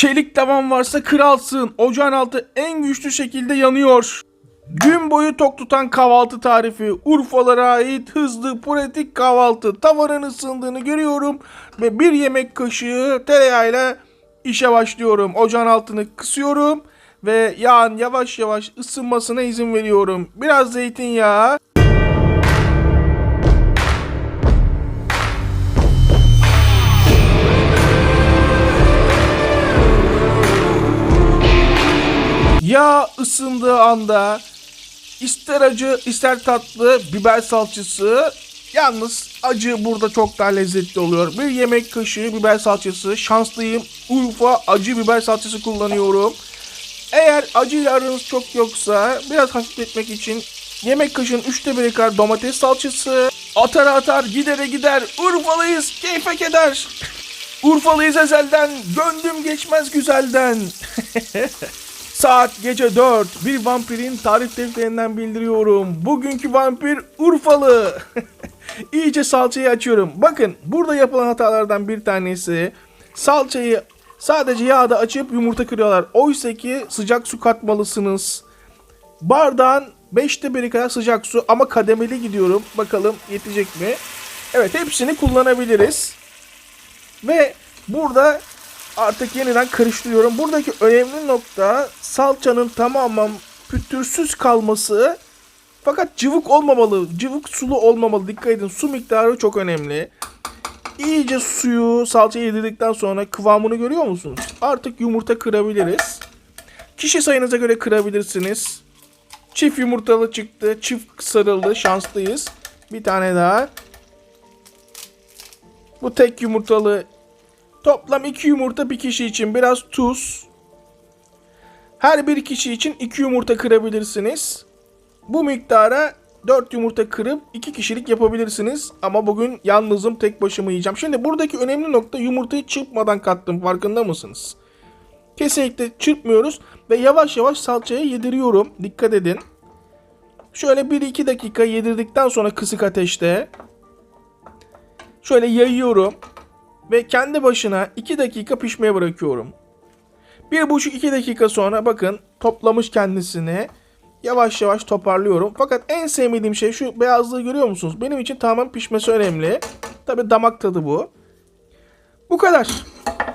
Çelik tavan varsa kralsın. Ocağın altı en güçlü şekilde yanıyor. Gün boyu tok tutan kahvaltı tarifi. Urfalara ait hızlı pratik kahvaltı. Tavanın ısındığını görüyorum. Ve bir yemek kaşığı tereyağıyla işe başlıyorum. Ocağın altını kısıyorum. Ve yağın yavaş yavaş ısınmasına izin veriyorum. Biraz zeytinyağı. Yağ ısındığı anda ister acı ister tatlı biber salçası yalnız acı burada çok daha lezzetli oluyor. Bir yemek kaşığı biber salçası şanslıyım Urfa acı biber salçası kullanıyorum. Eğer acıyla aranız çok yoksa biraz hafifletmek için yemek kaşığının üçte biri kadar domates salçası atar atar gidere gider Urfalıyız keyfe keder. Urfalıyız ezelden gönlüm geçmez güzelden. Saat gece 4. Bir vampirin tarif defterinden bildiriyorum. Bugünkü vampir Urfalı. İyice salçayı açıyorum. Bakın burada yapılan hatalardan bir tanesi salçayı sadece yağda açıp yumurta kırıyorlar. Oysa ki sıcak su katmalısınız. Bardağın 5'te biri kadar sıcak su ama kademeli gidiyorum. Bakalım yetecek mi? Evet hepsini kullanabiliriz. Ve burada artık yeniden karıştırıyorum. Buradaki önemli nokta salçanın tamamen pütürsüz kalması. Fakat cıvık olmamalı. Cıvık sulu olmamalı. Dikkat edin. Su miktarı çok önemli. İyice suyu salçaya yedirdikten sonra kıvamını görüyor musunuz? Artık yumurta kırabiliriz. Kişi sayınıza göre kırabilirsiniz. Çift yumurtalı çıktı. Çift sarıldı. Şanslıyız. Bir tane daha. Bu tek yumurtalı Toplam 2 yumurta bir kişi için biraz tuz. Her bir kişi için 2 yumurta kırabilirsiniz. Bu miktara 4 yumurta kırıp 2 kişilik yapabilirsiniz. Ama bugün yalnızım tek başıma yiyeceğim. Şimdi buradaki önemli nokta yumurtayı çırpmadan kattım. Farkında mısınız? Kesinlikle çırpmıyoruz. Ve yavaş yavaş salçaya yediriyorum. Dikkat edin. Şöyle 1-2 dakika yedirdikten sonra kısık ateşte. Şöyle yayıyorum ve kendi başına 2 dakika pişmeye bırakıyorum. 1,5-2 dakika sonra bakın toplamış kendisini. Yavaş yavaş toparlıyorum. Fakat en sevmediğim şey şu beyazlığı görüyor musunuz? Benim için tamamen pişmesi önemli. Tabi damak tadı bu. Bu kadar.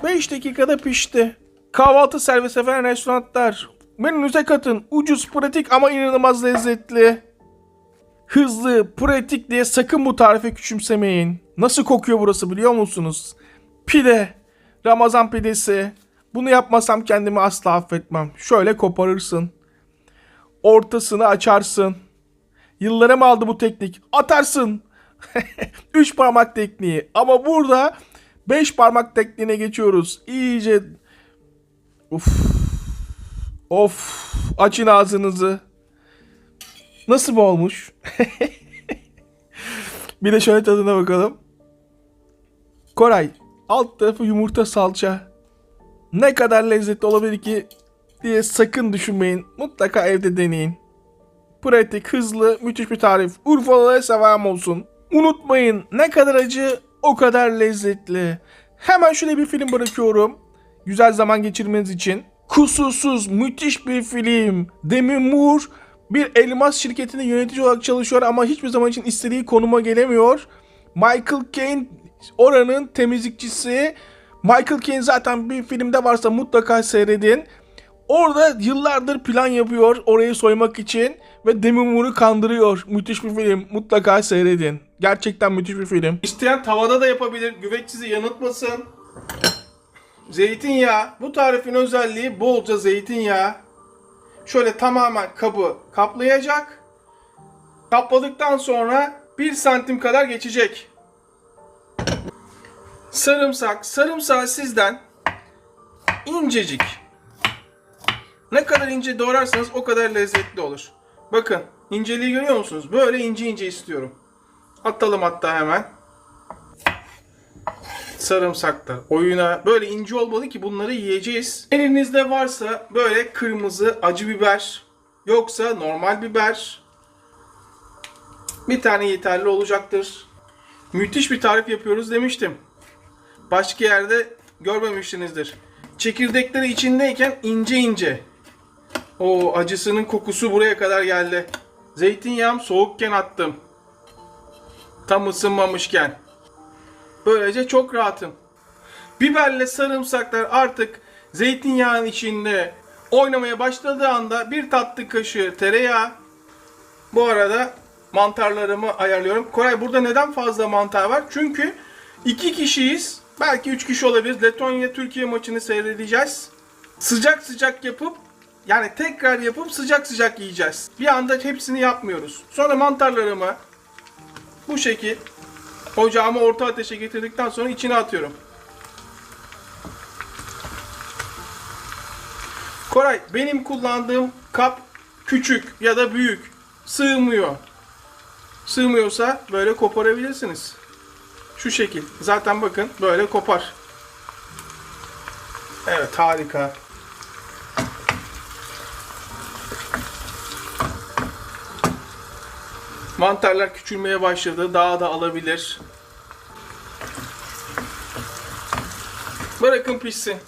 5 dakikada pişti. Kahvaltı servis eden restoranlar. Menünüze katın. Ucuz, pratik ama inanılmaz lezzetli. Hızlı, pratik diye sakın bu tarifi küçümsemeyin. Nasıl kokuyor burası biliyor musunuz? Pide. Ramazan pidesi. Bunu yapmasam kendimi asla affetmem. Şöyle koparırsın. Ortasını açarsın. Yıllara mı aldı bu teknik? Atarsın. Üç parmak tekniği. Ama burada beş parmak tekniğine geçiyoruz. İyice... Uf. Of. Açın ağzınızı. Nasıl mı olmuş? bir de şöyle tadına bakalım. Koray, alt tarafı yumurta salça. Ne kadar lezzetli olabilir ki diye sakın düşünmeyin. Mutlaka evde deneyin. Pratik, hızlı, müthiş bir tarif. Urfalılara sevam olsun. Unutmayın ne kadar acı o kadar lezzetli. Hemen şöyle bir film bırakıyorum. Güzel zaman geçirmeniz için. Kusursuz, müthiş bir film. Demi Moore bir elmas şirketinde yönetici olarak çalışıyor ama hiçbir zaman için istediği konuma gelemiyor. Michael Caine oranın temizlikçisi. Michael Caine zaten bir filmde varsa mutlaka seyredin. Orada yıllardır plan yapıyor orayı soymak için ve Demi Moore'u kandırıyor. Müthiş bir film. Mutlaka seyredin. Gerçekten müthiş bir film. İsteyen tavada da yapabilir. Güveç sizi yanıltmasın. Zeytinyağı. Bu tarifin özelliği bolca zeytinyağı. Şöyle tamamen kabı kaplayacak. Kapladıktan sonra 1 santim kadar geçecek. Sarımsak. Sarımsağı sizden incecik. Ne kadar ince doğrarsanız o kadar lezzetli olur. Bakın inceliği görüyor musunuz? Böyle ince ince istiyorum. Atalım hatta hemen. Sarımsakta oyuna böyle ince olmalı ki bunları yiyeceğiz. Elinizde varsa böyle kırmızı acı biber yoksa normal biber bir tane yeterli olacaktır. Müthiş bir tarif yapıyoruz demiştim. Başka yerde görmemişsinizdir. çekirdekleri içindeyken ince ince. O acısının kokusu buraya kadar geldi. Zeytinyağım soğukken attım. Tam ısınmamışken. Böylece çok rahatım. Biberle sarımsaklar artık zeytinyağın içinde oynamaya başladığı anda bir tatlı kaşığı tereyağı. Bu arada mantarlarımı ayarlıyorum. Koray burada neden fazla mantar var? Çünkü iki kişiyiz. Belki üç kişi olabiliriz. Letonya Türkiye maçını seyredeceğiz. Sıcak sıcak yapıp yani tekrar yapıp sıcak sıcak yiyeceğiz. Bir anda hepsini yapmıyoruz. Sonra mantarlarımı bu şekil ocağımı orta ateşe getirdikten sonra içine atıyorum. Koray benim kullandığım kap küçük ya da büyük sığmıyor. Sığmıyorsa böyle koparabilirsiniz. Şu şekil. Zaten bakın böyle kopar. Evet harika. Mantarlar küçülmeye başladı. Daha da alabilir. Bırakın pişsin.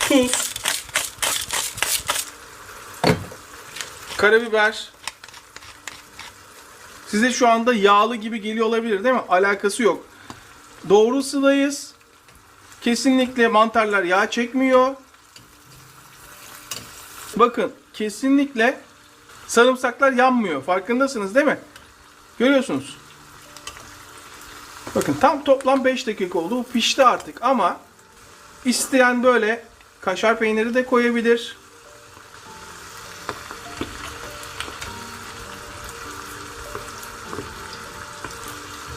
Tuz. Karabiber. Size şu anda yağlı gibi geliyor olabilir değil mi? Alakası yok. Doğru sıvayız. Kesinlikle mantarlar yağ çekmiyor. Bakın kesinlikle sarımsaklar yanmıyor. Farkındasınız değil mi? Görüyorsunuz. Bakın tam toplam 5 dakika oldu. Pişti artık ama isteyen böyle kaşar peyniri de koyabilir.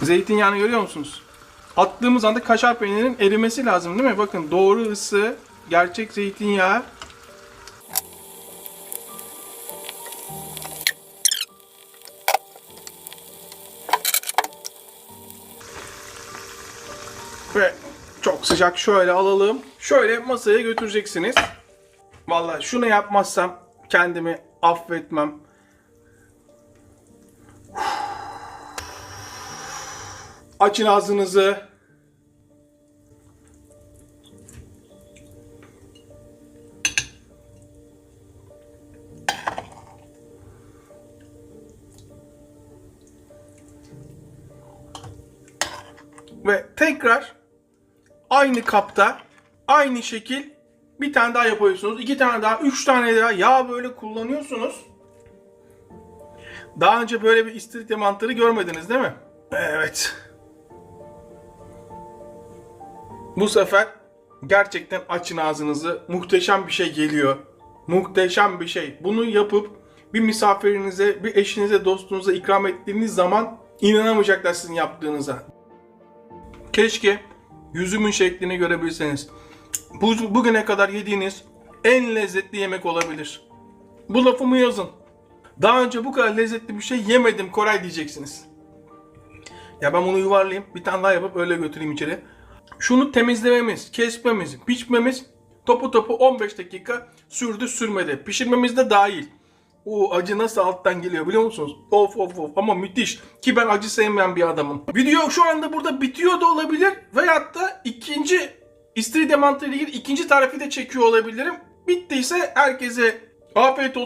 Zeytinyağını görüyor musunuz? Attığımız anda kaşar peynirinin erimesi lazım değil mi? Bakın doğru ısı, gerçek zeytinyağı. Ve çok sıcak şöyle alalım. Şöyle masaya götüreceksiniz. Vallahi şunu yapmazsam kendimi affetmem. Açın ağzınızı. Ve tekrar aynı kapta aynı şekil bir tane daha yapıyorsunuz. iki tane daha, üç tane daha yağ böyle kullanıyorsunuz. Daha önce böyle bir istiridye mantarı görmediniz değil mi? Evet. Bu sefer gerçekten açın ağzınızı. Muhteşem bir şey geliyor. Muhteşem bir şey. Bunu yapıp bir misafirinize, bir eşinize, dostunuza ikram ettiğiniz zaman inanamayacaklar sizin yaptığınıza. Keşke yüzümün şeklini görebilseniz. Bu, bugüne kadar yediğiniz en lezzetli yemek olabilir. Bu lafımı yazın. Daha önce bu kadar lezzetli bir şey yemedim Koray diyeceksiniz. Ya ben bunu yuvarlayayım, bir tane daha yapıp öyle götüreyim içeri. Şunu temizlememiz, kesmemiz, biçmemiz topu topu 15 dakika sürdü sürmedi. Pişirmemiz de dahil. O acı nasıl alttan geliyor biliyor musunuz? Of of of ama müthiş. Ki ben acı sevmeyen bir adamım. Video şu anda burada bitiyor da olabilir. Veyahut da ikinci istiridye mantarı ile ilgili ikinci tarifi de çekiyor olabilirim. Bittiyse herkese afiyet olsun.